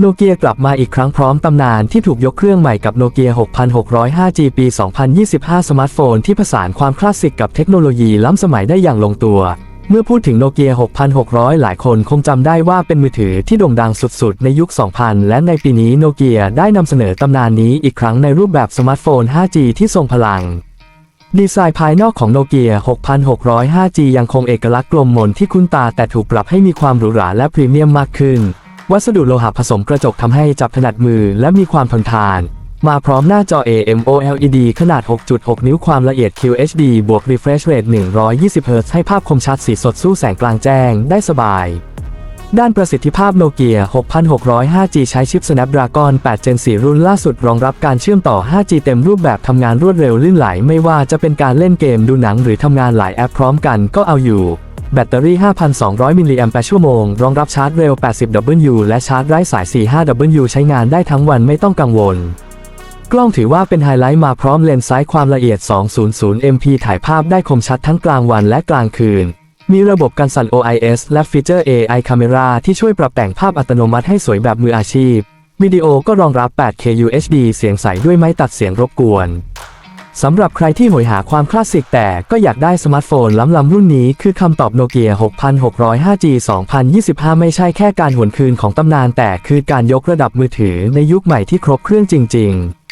โนเกียกลับมาอีกครั้งพร้อมตำนานที่ถูกยกเครื่องใหม่กับโนเกีย 6,605G ปี 2025 สมาร์ทโฟนที่ผสานความคลาสสิกกับเทคโนโลยีล้ำสมัยได้อย่างลงตัว เมื่อพูดถึงโนเกีย 6600 หลายคนคงจำได้ว่าเป็นมือถือที่โด่งดังสุดๆ ในยุค 2000 และในปีนี้โนเกียได้นำเสนอตำนานนี้อีกครั้งในรูปแบบสมาร์ทโฟน 5G ที่ทรงพลังดีไซน์ภายนอกของโนเกีย 6600 5G ยังคงเอกลักษณ์กลมมนที่คุ้นตาแต่ถูกปรับให้มีความหรูหราและพรีเมียมมากขึ้น วัสดุโลหะผสมกระจกทำให้จับถนัดมือและมีความทนทาน มาพร้อมหน้าจอ AMOLED ขนาด 6.6 นิ้วความละเอียด QHD บวก Refresh Rate 120 Hz ให้ภาพคมชัดสีสดสู้แสงกลางแจ้งได้สบาย ด้านประสิทธิภาพโนเกีย 6600 5G ใช้ชิป Snapdragon 8 Gen 4 รุ่นล่าสุดรองรับการเชื่อมต่อ 5G เต็มรูปแบบทำงานรวดเร็วลื่นไหล ไม่ว่าจะเป็นการเล่นเกมดูหนังหรือทำงานหลายแอปพร้อมกันก็เอาอยู่ แบตเตอรี่ 5,200 มิลลิแอมป์ชั่วโมง รองรับชาร์จเร็ว 80W และชาร์จไร้สาย 45W ใช้งานได้ทั้งวันไม่ต้องกังวล กล้องถือว่าเป็นไฮไลท์มาพร้อมเลนส์ซ้ายความละเอียด 200 MP ถ่ายภาพได้คมชัดทั้งกลางวันและกลางคืน มีระบบกันสั่น OIS และฟีเจอร์ AI Camera ที่ช่วยปรับแต่งภาพอัตโนมัติให้สวยแบบมืออาชีพ วิดีโอก็รองรับ 8K UHD เสียงใสด้วยไม้ตัดเสียงรบกวน สำหรับใครที่หอยหาความคลาสสิกแต่ก็อยากได้สมาร์ทโฟนล้ำๆรุ่นนี้คือคำตอบโนเกีย 6605G 2025 ไม่ใช่แค่การหวนคืนของตำนานแต่คือการยกระดับมือถือในยุคใหม่ที่ครบเครื่องจริง ๆ